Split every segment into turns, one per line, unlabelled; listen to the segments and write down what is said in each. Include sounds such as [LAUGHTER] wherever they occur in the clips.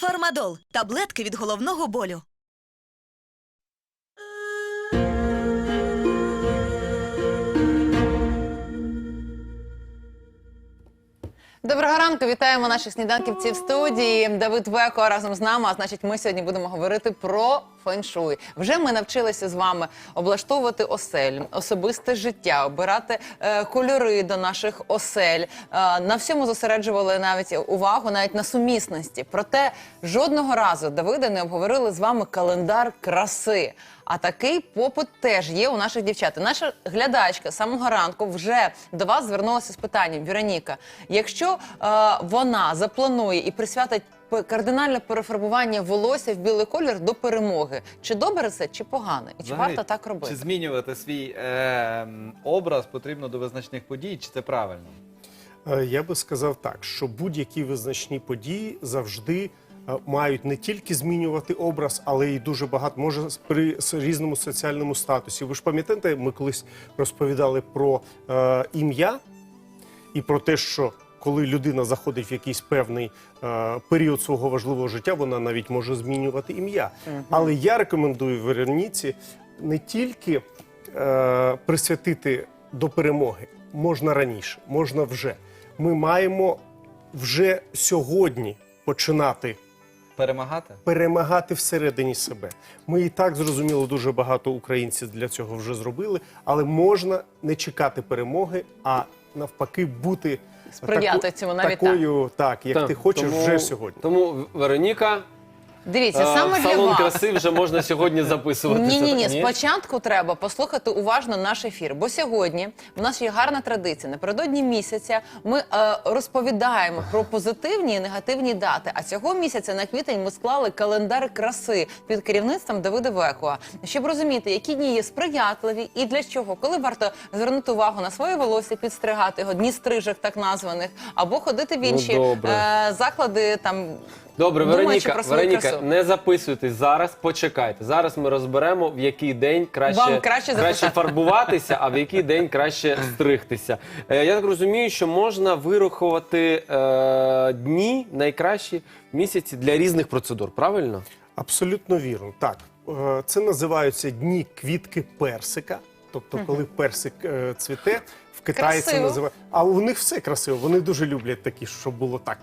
Фармадол таблетки від головного болю.
Доброго ранку, вітаємо наших сніданківців в студії. Давид Веко разом з нами. А значить, ми сьогодні будемо говорити про феншуй. Вже ми навчилися з вами облаштовувати осель, особисте життя, обирати е, кольори до наших осель. Е, на всьому зосереджували навіть увагу, навіть на сумісності. Проте жодного разу Давида не обговорили з вами календар краси. А такий попит теж є у наших дівчат. Наша глядачка з самого ранку вже до вас звернулася з питанням: Віроніка, якщо е, вона запланує і присвятить кардинальне перефарбування волосся в білий колір до перемоги, чи добре це, чи погано, і чи
Взагалі,
варто так робити?
Чи змінювати свій е, образ потрібно до визначних подій, чи це правильно?
Е, Я би сказав так, що будь-які визначні події завжди е, мають не тільки змінювати образ, але й дуже багато може при різному соціальному статусі. Ви ж пам'ятаєте, ми колись розповідали про е, ім'я і про те, що коли людина заходить в якийсь певний е, період свого важливого життя, вона навіть може змінювати ім'я. Але я рекомендую Вероніці не тільки е, присвятити до перемоги, можна раніше, можна вже. Ми маємо вже сьогодні починати
Перемагати?
перемагати всередині себе. Ми і так зрозуміло, дуже багато українців для цього вже зробили, але можна не чекати перемоги, а навпаки бути
Сприяти цьому навіть
такою, так, як ти хочеш
тому,
вже сьогодні.
Тому Вероніка,
Дивіться,
е,
саме
в
для
салон
вас.
краси вже можна сьогодні записуватися.
Ні, ні, ні. Спочатку треба послухати уважно наш ефір. Бо сьогодні у нас є гарна традиція. Напередодні місяця ми е, розповідаємо про позитивні і негативні дати. А цього місяця на квітень ми склали календар краси під керівництвом Давида Векуа, щоб розуміти, які дні є сприятливі і для чого, коли варто звернути увагу на своє волосся, підстригати його, дні стрижок так названих, або ходити в
Ну,
інші
добре.
е, заклади там.
Добре,
думаючи
Вероніка,
про свою
Вероніка,
красу.
не записуйтесь зараз, почекайте. Зараз ми розберемо, в який день краще,
Вам краще записати.
фарбуватися, а в який день краще стригтися. Е, я так розумію, що можна вирахувати е, дні найкращі місяці для різних процедур, правильно?
Абсолютно вірно. Так, Е, це називаються дні квітки персика. Тобто, коли персик е, цвіте, в Китаї це
Красиво.
називають. А у них все красиво. Вони дуже люблять такі, щоб було так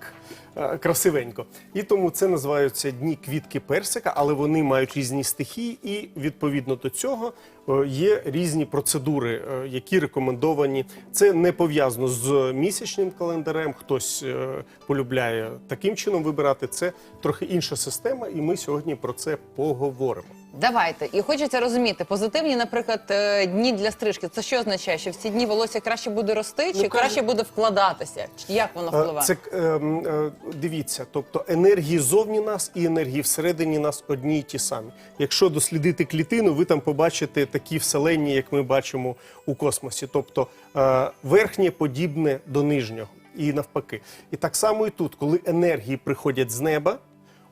красивенько. І тому це називаються дні квітки персика, але вони мають різні стихії, і відповідно до цього е, є різні процедури, е, які рекомендовані. Це не пов'язано з місячним календарем. Хтось е, полюбляє таким чином вибирати. Це трохи інша система, і ми сьогодні про це поговоримо.
Давайте. І хочеться розуміти, позитивні, наприклад, е, дні для стрижки. Це що означає? Що в ці дні волосся краще буде рости, чи
Ну,
краще буде вкладатися? Як воно
Е,
впливає?
Це е, м, е, дивіться, тобто енергії зовні нас і енергії всередині нас одні й ті самі. Якщо дослідити клітину, ви там побачите такі вселенні, як ми бачимо у космосі. Тобто е, верхнє подібне до нижнього, і навпаки. І так само і тут, коли енергії приходять з неба.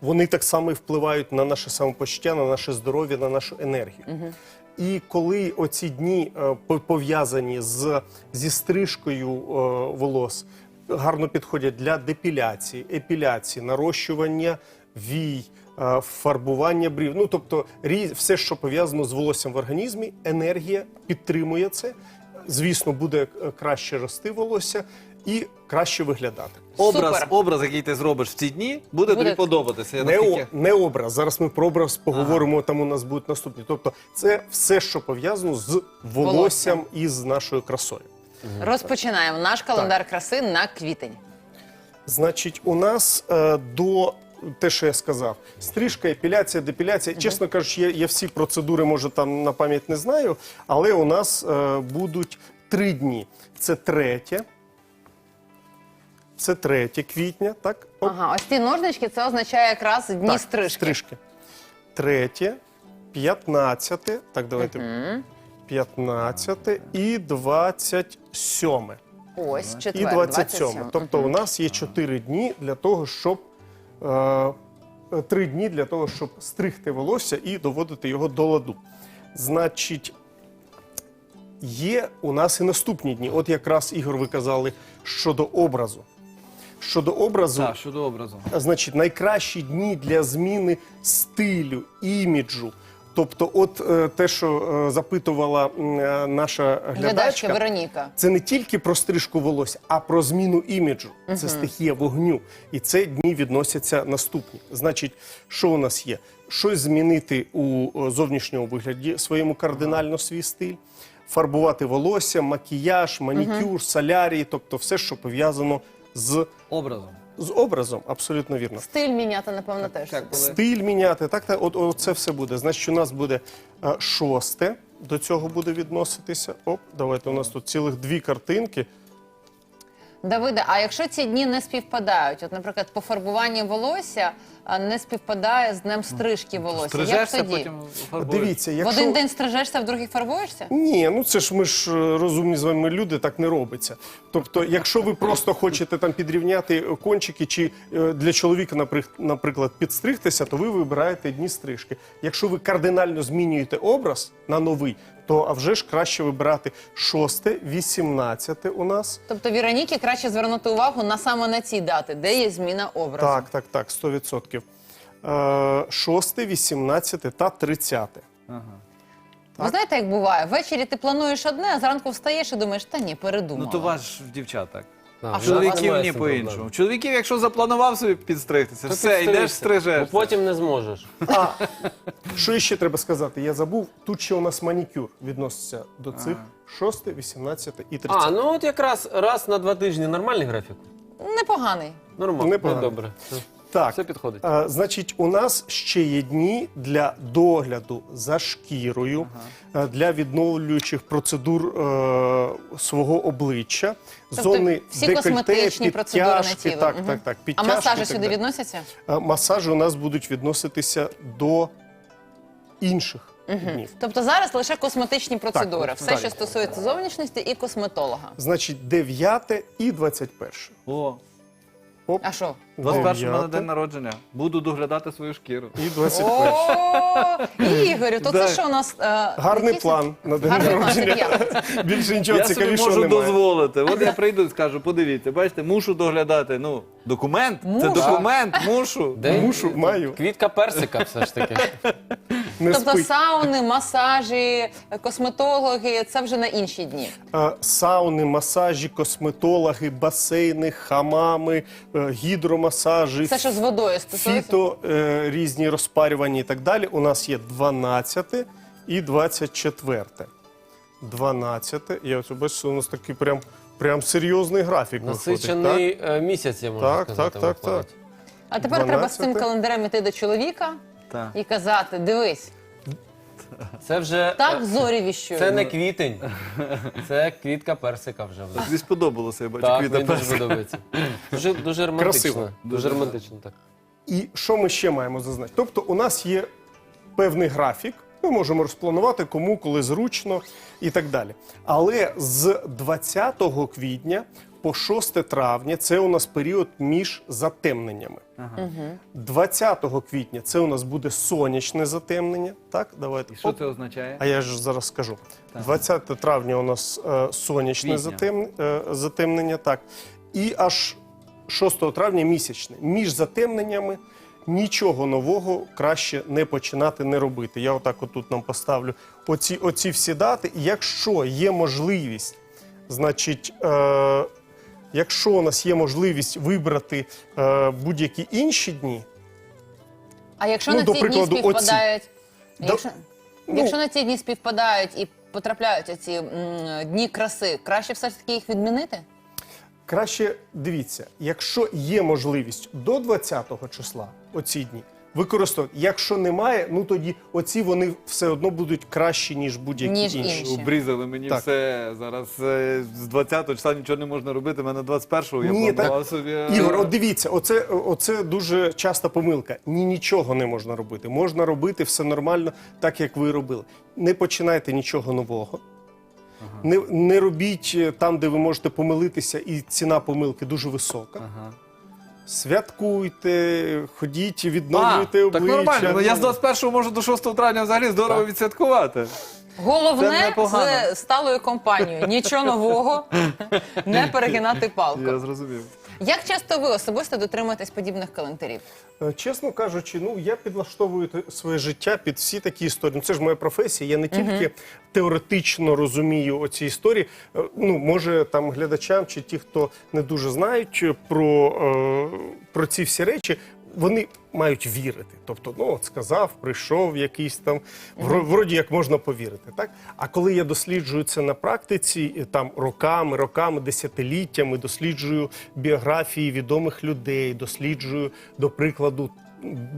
Вони так само і впливають на наше самопочуття, на наше здоров'я, на нашу енергію. І коли оці дні е, по- пов'язані з, зі стрижкою е, волос, гарно підходять для депіляції, епіляції, нарощування вій, е, фарбування брів. Ну тобто, різ- все, що пов'язано з волоссям в організмі, енергія підтримує це. Звісно, буде е, краще рости волосся і краще виглядати.
Образ,
Супер.
образ, який ти зробиш в ці дні, буде,
Буде.
тобі подобатися. Я
Не, о,
наскільки-
не образ. Зараз ми про образ поговоримо, там у нас будуть наступні. Тобто, це все, що пов'язано з волоссям і з нашою красою.
Розпочинаємо наш календар краси на квітень.
Значить, у нас е, до те, що я сказав, стрижка, епіляція, депіляція. Чесно кажучи, я, я всі процедури, може, там на пам'ять не знаю, але у нас е, будуть три дні. Це третє. Це третє квітня, так? Оп.
Ага, ось ці ножнички це означає якраз дні
Так,
стрижки.
стрижки. Третє, п'ятнадцяте. Так, давайте. П'ятнадцяте і двадцять сьоме.
Ось
І
четвер,
27.
27.
Тобто у нас є 4 дні для того, щоб е, 3 дні для того, щоб стригти волосся і доводити його до ладу. Значить, є у нас і наступні дні. От якраз Ігор ви казали щодо образу. Щодо образу,
Так, щодо образу.
значить, найкращі дні для зміни стилю, іміджу. Тобто, от е, те, що е, запитувала е, наша
Глядачка
глядачка,
Вероніка.
це не тільки про стрижку волосся, а про зміну іміджу. Це стихія вогню. І це дні відносяться наступні. Значить, що у нас є? Щось змінити у зовнішньому вигляді своєму кардинально свій стиль, фарбувати волосся, макіяж, манікюр, солярій, тобто все, що пов'язано з,
Образом.
З образом, абсолютно вірно.
Стиль міняти, напевно, теж.
Так, коли-
Стиль міняти, так, так, от, от це все буде. Значить, у нас буде а, шосте, до цього буде відноситися. Оп, давайте, у нас тут цілих дві картинки.
Давиде, а якщо ці дні не співпадають, от, наприклад, пофарбування волосся а, не співпадає з днем стрижки волосся. Як
Стрижешся,
тоді?
потім фарбуєш.
Дивіться,
В
якщо...
один день стрижешся, в другий фарбуєшся?
Ні, ну це ж ми ж е, розумні з вами люди, так не робиться. Тобто, якщо ви просто хочете там підрівняти кончики, чи е, для чоловіка, наприк- наприклад, підстригтися, то ви вибираєте дні стрижки. Якщо ви кардинально змінюєте образ на новий, то а вже ж краще вибирати шосте, вісімнадцяте у нас.
Тобто Віроніки краще звернути увагу на саме на ці дати, де є зміна образу.
Так, так, так, 100%. Е, Шосте, вісімнадцяте та тридцяте.
Ага.
Ви знаєте, як буває? Ввечері ти плануєш одне, а зранку встаєш і думаєш, та ні, передумала.
Ну то ваш в дівчат так.
А що,
Чоловіків ні по-іншому. Чоловіків, якщо запланував собі підстригтися,
То
все,
підстригся.
йдеш стрижеш.
Бо потім не зможеш.
А що ще треба сказати? Я забув. Тут ще у нас манікюр відноситься до цих шосте, вісімнадцяте і
30.
А,
ну от якраз раз на два тижні нормальний графік.
Непоганий.
Нормально,
Непогано.
Ну, добре.
Так,
все підходить.
а, значить, у нас ще є дні для догляду за шкірою, е, для відновлюючих процедур е, свого обличчя,
Тобто
зони
всі
декольте,
косметичні процедури на
підтяжки,
тіло.
Так,
Мгм.
так, так.
А
підтяжки
масажі
так
сюди
далі.
відносяться?
А, Масажі у нас будуть відноситися до інших днів.
Тобто зараз лише косметичні процедури.
Так,
Все,
так.
що стосується зовнішності і косметолога.
Значить, 9 і 21.
О,
Оп,
А що?
21 мене
9
день народження. Буду доглядати свою шкіру.
і 21.
О, Ігорю, то
Да.
це що у нас? е,
Гарний план на день
Гарний план, це
народження.
п'ятниця. [LAUGHS]
Більше нічого
Я собі
цікавішого
можу
немає.
дозволити. От я прийду і скажу, подивіться, бачите, мушу доглядати. Ну, документ, це
Мушу.
документ, мушу.
Мушу, маю.
Квітка персика все ж таки.
Не
Тобто
спить.
сауни, масажі, косметологи це вже на інші дні.
Е, Сауни, масажі, косметологи, басейни, хамами, е, гідромасажі,
Все, що з водою стосується.
фіто, е, різні розпарювання і так далі. У нас є 12 і 24. 12. Я ось бачу, у нас такий прям, прям серйозний графік виходить. Так?
Насичений е, місяць, я можу
Так,
сказати.
так, так,
виходить.
А тепер треба з цим
12.
календарем іти до чоловіка
Так.
і казати: дивись,
Це вже
так зорі віщують.
це не квітень, це квітка персика вже. в нас.
Тобі сподобалося, я бачу,
Так,
квіта
мені дуже подобається. Дуже, дуже романтично.
Красиво.
Дуже романтично, так.
І що ми ще маємо зазначити? Тобто, у нас є певний графік. Ми можемо розпланувати кому, коли зручно і так далі. Але з 20 квітня по 6 травня це у нас період між затемненнями. 20 квітня це у нас буде сонячне затемнення. Так, давайте.
І що
Оп.
це означає?
А я ж зараз скажу. 20 травня у нас е, сонячне
Квітня.
затем, е, затемнення, так. І аж 6 травня місячне. Між затемненнями нічого нового краще не починати не робити. Я отак отут нам поставлю оці, оці всі дати. І якщо є можливість, значить. Е, Якщо у нас є можливість вибрати е, будь-які інші дні,
А якщо
Ну,
на ці
прикладу,
дні
оці.
співпадають,
До-
якщо,
Ну.
якщо на ці дні співпадають і потрапляють оці м, дні краси, краще все ж таки їх відмінити?
Краще дивіться, якщо є можливість до 20-го числа оці дні використовувати. Якщо немає, ну тоді оці вони все одно будуть кращі, ніж будь-які
Ніж
інші.
інші.
Обрізали мені
Так.
все. Зараз е, з 20-го числа нічого не можна робити. У мене 21-го я
Ні,
планував собі. е,
Ігор, от дивіться, оце, оце дуже часта помилка. Ні, нічого не можна робити. Можна робити все нормально, так як ви робили. Не починайте нічого нового. Не, не робіть е, там, де ви можете помилитися, і ціна помилки дуже висока.
Ага.
Святкуйте, ходіть,
А,
обличчя.
так нормально. Ну, я з 21-го можу до 6 травня взагалі здорово відсвяткувати.
Головне з сталою компанією. Нічого нового, [LAUGHS] не перегинати палку.
Я зрозумів.
Як часто ви особисто дотримуєтесь подібних календарів?
Е, Чесно кажучи, ну я підлаштовую те- своє життя під всі такі історії. Ну, це ж моя професія. Я не тільки теоретично розумію оці історії. Е, Ну, може, там глядачам чи ті, хто не дуже знають е, про, е, про ці всі речі. Вони мають вірити. Тобто, ну от сказав, прийшов якийсь там, вроді як можна повірити. Так? А коли я досліджую це на практиці, там роками, роками, десятиліттями, досліджую біографії відомих людей, досліджую, до прикладу,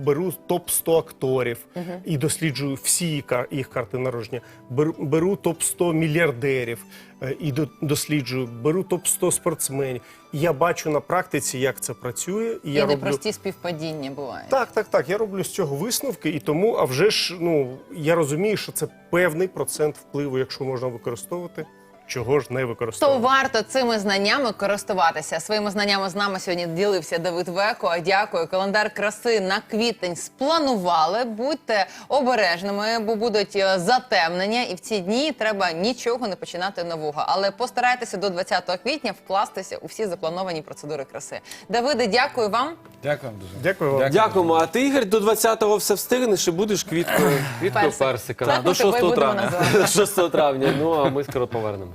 беру топ 100 акторів і досліджую всі їх кар- їх карти народження. Беру, беру топ 100 мільярдерів е, і до- досліджую, беру топ 100 спортсменів. Я бачу на практиці, як це працює. І я роблю
непрості співпадіння бувають.
так, так, так. Я роблю з цього висновки, і тому, а вже ж, ну я розумію, що це певний процент впливу, якщо можна використовувати, чого ж не
То варто цими знаннями користуватися. Своїми знаннями з нами сьогодні ділився Давид Веко. Дякую. Календар краси на квітень спланували. Будьте обережними, бо будуть е, затемнення, і в ці дні треба нічого не починати нового. Але постарайтеся до 20 квітня вкластися у всі заплановані процедури краси. Давиде, дякую вам.
Дякую дуже.
Дякую вам.
Дякуємо. А ти, Ігор, до 20-го все встигнеш і будеш квіткою, квіткою
Персик.
персика.
Так
До
ми тебе
6
будемо
травня.
називати.
6 травня. Ну а ми скоро повернемось.